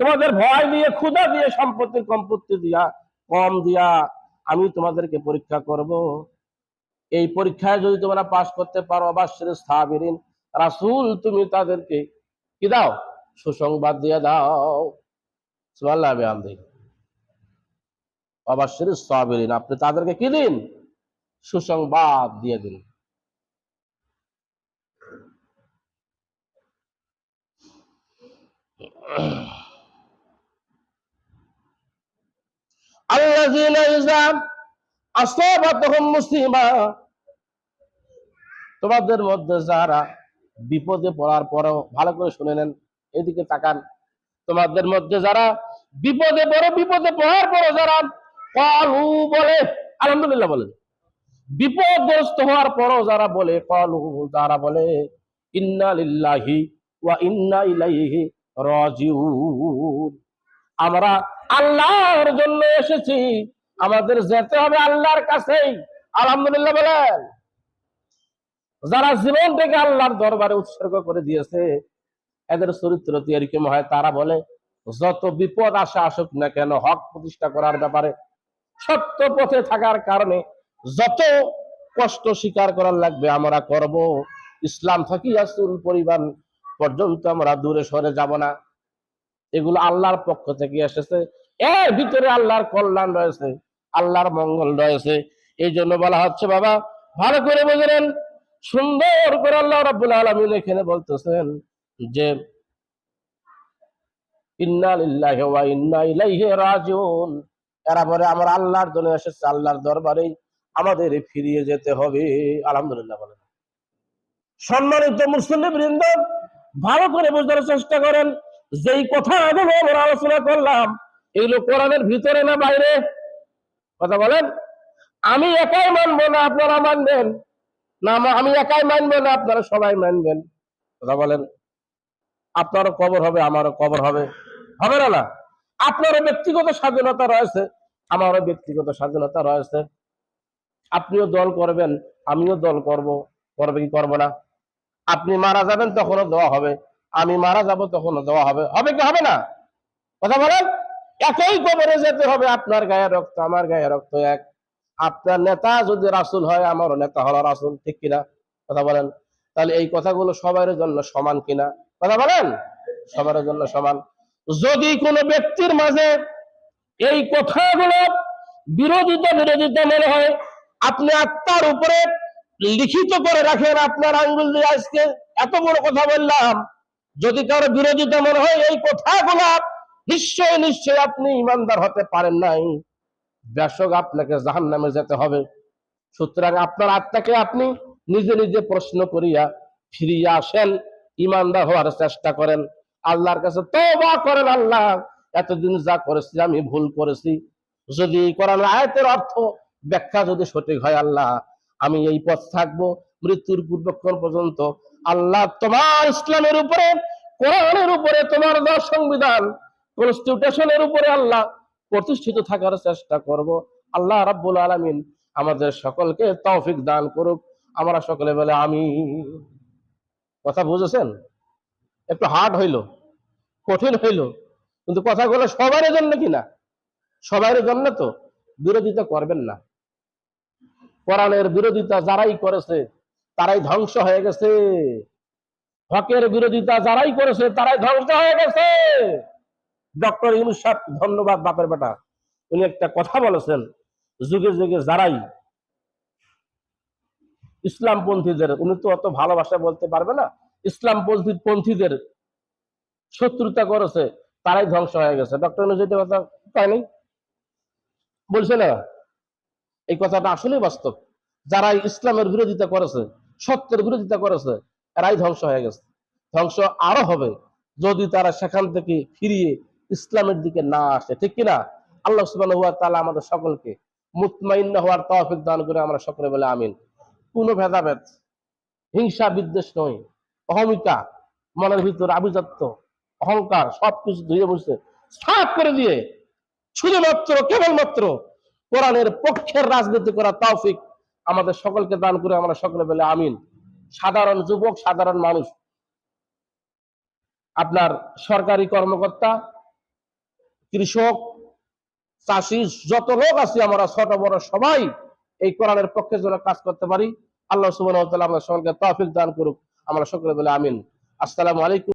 তোমাদের ভয় দিয়ে, ক্ষুধা দিয়ে, সম্পত্তি সম্পত্তি দিয়া, কম দিয়া আমি তোমাদেরকে পরীক্ষা করব। এই পরীক্ষায় যদি তোমরা পাশ করতে পারো অবাশ্যের সাবিরিন, রাসূল, তুমি তাদেরকে কি দাও? সুসংবাদ দিয়ে দাও। সুবহানাল্লাহ সাবিরিন, আপনি তাদেরকে কি দিন? সুসংবাদ দিয়ে দিন। তোমাদের মধ্যে যারা বিপদে পড়ার পরেও ভালো করে শুনে নেন, এদিকে তাকান। তোমাদের মধ্যে যারা বিপদে পড়ে, বিপদে পড়ার পরে যারা কলু বলে, আলহামদুলিল্লাহ বলেন বিপদগ্রস্ত হওয়ার পরও যারা বলে কলু যারা বলে, ইন্না লিল্লাহি ওয়া ইন্না ইলাইহি আমরা আল্লাহর জন্য এসেছি। আমাদের যেতে হবে আল্লাহর কাছেই। আলহামদুলিল্লাহ বলেন। যারা জীবনটাকে আল্লাহর দরবারে উৎসর্গ করে দিয়েছে, এদের চরিত্র এরকম হয়? তারা বলে, যত বিপদ আসা আসুক না কেন, হক প্রতিষ্ঠা করার ব্যাপারে সত্য পথে থাকার কারণে যত কষ্ট স্বীকার করার লাগবে আমরা করব। ইসলাম থাকি আসুল পরিবার পর্যন্ত আমরা দূরে সরে যাব না। এগুলো আল্লাহর পক্ষ থেকে এসেছে। এর ভিতরে আল্লাহর কল্যাণ রয়েছে, আল্লাহর মঙ্গল রয়েছে। এই জন্য বলা হচ্ছে, বাবা, ভালো করে বুঝলেন সুন্দর করে আল্লাহ রাব্বুল আলামিন এখানে বলতেছেন যে আলহামদুলিল্লাহ সম্মানিত মুসলিম বৃন্দ ভালো করে বোঝার চেষ্টা করেন। যেই কথাগুলো আমরা আলোচনা করলাম, এগুলো কোরআনের ভিতরে না বাইরে? কথা বলেন। আমি একাই মানব না, আপনারা মানবেন। না, আমি একাই মানবো না, আপনারা সবাই মানবেন। কথা বলেন। আপনারও কবর হবে, আমারও কবর হবে। হবে না না। আপনারও ব্যক্তিগত স্বাধীনতা রয়েছে, আমারও ব্যক্তিগত স্বাধীনতা রয়েছে। আপনিও দল করবেন, আমিও দল করব, করবে কি করব না? আপনি মারা যাবেন, তখনও দেওয়া হবে। আমি মারা যাব, তখনও দেওয়া হবে। হবে কি হবে না? কথা বলেন? একই কবরে যেতে হবে। আপনার গায়ে রক্ত, আমার গায়ে রক্ত এক। আপনার নেতা যদি রাসুল হয়, আমারও নেতা হলো রাসুল, ঠিক কিনা? কথা বলেন? তাহলে এই কথাগুলো সবার জন্য সমান কিনা? কথা বলেন? সবার জন্য সমান। যদি কোনো ব্যক্তির মাঝে এই কথাগুলো বিরোধিতা বিরোধিতা মনে হয়, আপনি আত্মার উপরে লিখিত করে রাখেন আপনার আঙ্গুল দিয়ে আজকে। এত বড় কথা বললাম, যদি কারও বিরোধিতা মনে হয়, এই কথাগুলো নিশ্চয় নিশ্চয় আপনি ইমানদার হতে পারেন নাই। ব্যাসক আপনাকে জাহান নামে যেতে হবে। সুতরাং আপনার আত্মাকে আপনি নিজে নিজে প্রশ্ন করিয়া ফিরিয়া আসেন, ইমানদার হওয়ার চেষ্টা করেন। আল্লাহর কাছে তওবা করেন আল্লাহ, এতদিন যা করেছি আমি ভুল করেছি। যদি কোরআন আয়াতের অর্থ ব্যাখ্যা যদি সঠিক হয় আল্লাহ আমি এই পথ থাকব, মৃত্যুর পূর্বক্ষণ পর্যন্ত। আল্লাহ তোমার ইসলামের উপরে, কোরআনের উপরে তোমার দেওয়া সংবিধান কনস্টিটিউশনের উপরে আল্লাহ প্রতিষ্ঠিত থাকার চেষ্টা করব। আল্লাহ রাব্বুল আলামিন আমাদের সকলকে তৌফিক দান করুক। আমরা সকলে বলে আমি কথা বুঝেছেন? একটু হার্ড হইল, কঠিন হইল, কিন্তু কথাগুলো সবার জন্য কিনা সবার জন্য তো, বিরোধিতা করবেন না। কোরআনের বিরোধিতা যারাই করেছে, তারাই ধ্বংস হয়ে গেছে। হকের বিরোধিতা যারাই করেছে, তারাই ধ্বংস হয়ে গেছে। ডক্টর ইউনুস ধন্যবাদ বাপের বেটা। উনি একটা কথা বলেছেন, যুগে যুগে যারাই ইসলামপন্থীদের, উনি তো অত ভালোবাসা বলতে পারবে না, ইসলামপন্থী, পন্থীদের শত্রুতা করেছে, তারাই ধ্বংস হয়ে গেছে। ডক্টর ইউনুস, এটা কথা তাই নেই বলছে না। এই কথাটা আসলেই বাস্তব। যারা ইসলামের বিরোধিতা করেছে, সত্যের বিরোধিতা করেছে, এরাই ধ্বংস হয়ে গেছে। ধ্বংস আরও হবে যদি তারা সেখান থেকে ফিরিয়ে ইসলামের দিকে না আসে। ঠিক কিনা আল্লাহ সুবহানাহু ওয়া তাআলা আমাদের সকলকে মুতমাইন্না হওয়ার তৌফিক দান করে আমরা সকলে বলে আমিন। কোনো ভেদাভেদ, হিংসা, বিদ্বেষ নয়। অহমিকা, মনের ভিতর আভিজাত্য, অহংকার সবকিছু ধুয়ে বসে সাফ করে দিয়ে শুধুমাত্র, কেবলমাত্র কোরআনের পক্ষের রাজনীতি করা তৌফিক আমাদের সকলকে দান করে আমরা সকলে বলে আমিন। সাধারণ যুবক, সাধারণ মানুষ, আপনার সরকারি কর্মকর্তা, কৃষক, চাষি, যত লোক আছি আমরা ছোট, বড় সবাই এই কোরআনের পক্ষে যেন কাজ করতে পারি। আল্লাহ তাআলা আমরা সকলকে তৌফিক দান করুক। আমরা সকলে বলে আমিন। আসসালামু আলাইকুম।